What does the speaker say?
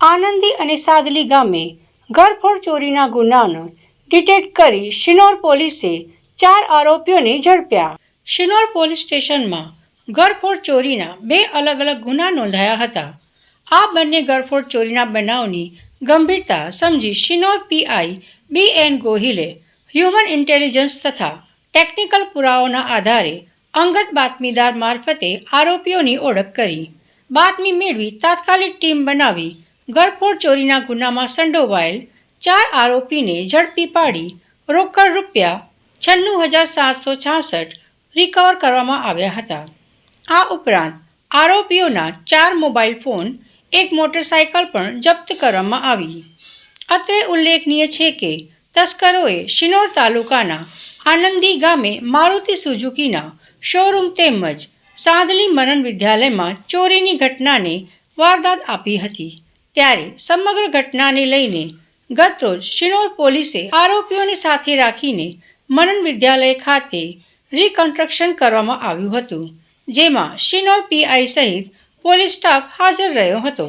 આનંદી અને સાદલી ગામે ઘરફોડ ચોરીના ગુનાનો ડિટેક્ટ કરી શિનોર પોલીસે ચાર આરોપીઓને ઝડપ્યા. શિનોર પોલીસ સ્ટેશનમાં ઘરફોડ ચોરીના બે અલગ અલગ ગુના નોંધાયા હતા. આ બંને ઘરફોડ ચોરીના બનાવની ગંભીરતા સમજી શિનોર પીઆઈ બી એન ગોહિલે હ્યુમન ઇન્ટેલિજન્સ તથા ટેકનિકલ પુરાવાઓના આધારે અંગત બાતમીદાર મારફતે આરોપીઓની ઓળખ કરી. બાતમી મેળવી તાત્કાલિક ટીમ બનાવી ઘરફોડ ચોરીના ગુનામાં સંડોવાયેલ ચાર આરોપીને ઝડપી પાડી રોકડ રૂપિયા છન્નું હજાર સાતસો છાસઠ રિકવર કરવામાં આવ્યા હતા. આ ઉપરાંત આરોપીઓના ચાર મોબાઈલ ફોન, એક મોટરસાયકલ પણ જપ્ત કરવામાં આવી. અત્રે ઉલ્લેખનીય છે કે તસ્કરોએ શિનોર તાલુકાના આનંદી ગામે મારુતિ સુઝુકીના શોરૂમ તેમજ સાંદલી મનન વિદ્યાલયમાં ચોરીની ઘટનાને વારદાત આપી હતી. ત્યારે સમગ્ર ઘટનાને લઈને ગતરોજ શિનોર પોલીસે આરોપીઓને સાથે રાખીને મનન વિદ્યાલય ખાતે રિકન્સ્ટ્રક્શન કરવામાં આવ્યું હતું, જેમાં શિનોર પીઆઈ સહિત પોલીસ સ્ટાફ હાજર રહ્યો હતો.